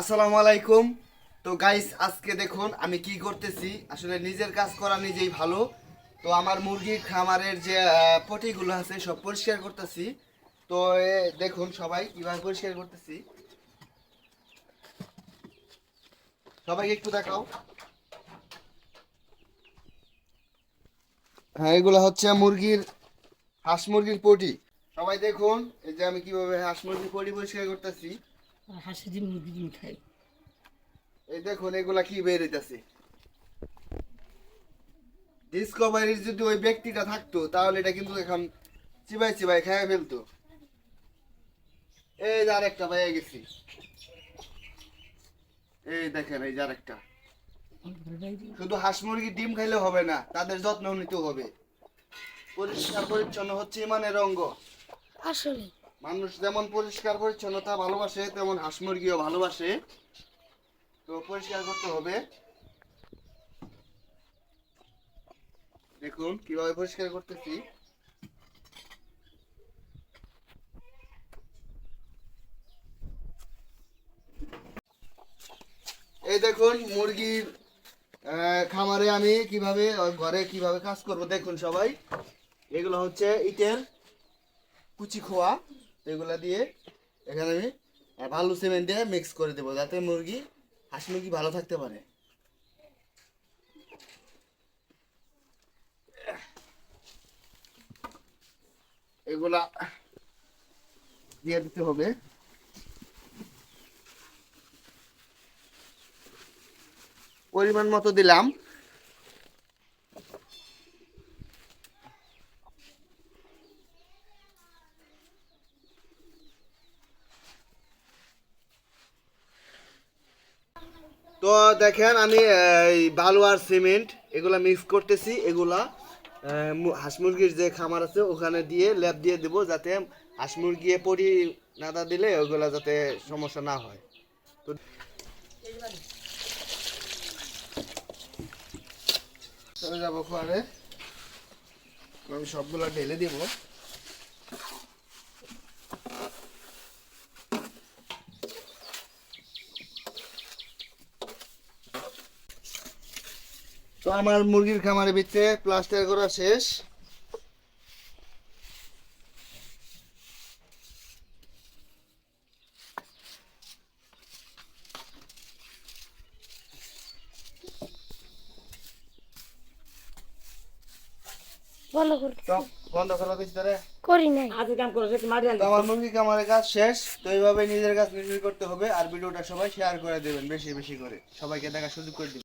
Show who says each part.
Speaker 1: আসসালামু আলাইকুম। তো গাইস আজকে দেখুন আমি কি করতেছি। আসলে নিজের কাজ করা নিজেই ভালো। তো আমার মুরগির খামারের যে পটিগুলো আছে, সব পরিষ্কার করতেছি। তো দেখুন সবাই কীভাবে পরিষ্কার করতেছি। সবাইকে একটু দেখাও। হ্যাঁ এগুলো হচ্ছে মুরগির, হাঁস মুরগির পটি। সবাই দেখুন, এই যে আমি কীভাবে হাঁস মুরগির পটি পরিষ্কার করতেছি।
Speaker 2: হাসি ডিম মুরগি ডিম খাই।
Speaker 1: এই দেখুন এগুলা কি বের হইতাছে? ডিসকভারির যদি ওই ব্যক্তিটা থাকতো তাহলে এটা কিন্তু এখন চিবাই চিবাই খেয়ে ফেলতো। এই যে আরেকটা পাইয়া গেছি। এই দেখেন এই যে আরেকটা। শুধু হাঁস মুরগি ডিম খাইলে হবে না তাদের যত্ন নিতে হবে। পরিষ্কার পরিচ্ছন্ন হচ্ছে ইমানের অঙ্গ।
Speaker 2: আসলে।
Speaker 1: মানুষ যেমন পরিষ্কার পরিচ্ছন্নতা ভালোবাসে, তেমন হাঁস মুরগিও ভালোবাসে। তো পরিষ্কার করতে হবে। দেখুন কীভাবে পরিষ্কার করতেছি। এই দেখুন মুরগির খামারে আমি কীভাবে ঘরে কীভাবে কাজ করব দেখুন সবাই। এগুলো হচ্ছে ইটের কুচি খোয়া। এগুলা দিয়ে এখানে আমি ভালো সিমেন্ট দিয়ে মিক্স করে দেবো, যাতে মুরগি, হাঁস মুরগি ভালো থাকতে পারে। এগুলা দিয়ে দিতে হবে। পরিমাণ মতো দিলাম। তো দেখেন আমি বালু আর সিমেন্ট এগুলা মিক্স করতেছি, এগুলা হাঁস মুরগির যে খামার আছে ওখানে দিয়ে ল্যাব দিয়ে দেবো যাতে হাঁস মুরগি পরি নাদা দিলে ওগুলা যাতে সমস্যা না হয়। তো চলে যাব ঘরে আমি সবগুলা ঢেলে দিব। তো আমার মুরগির খামারের ভিতরে প্লাস্টার করা শেষ। আমার মুরগি খামারের কাজ শেষ। তো এইভাবে নিজের কাজ নিজেই করতে হবে। আর ভিডিওটা সবাই শেয়ার করে দেবেন বেশি বেশি করে। সবাইকে দেখার সুযোগ করে দিবেন।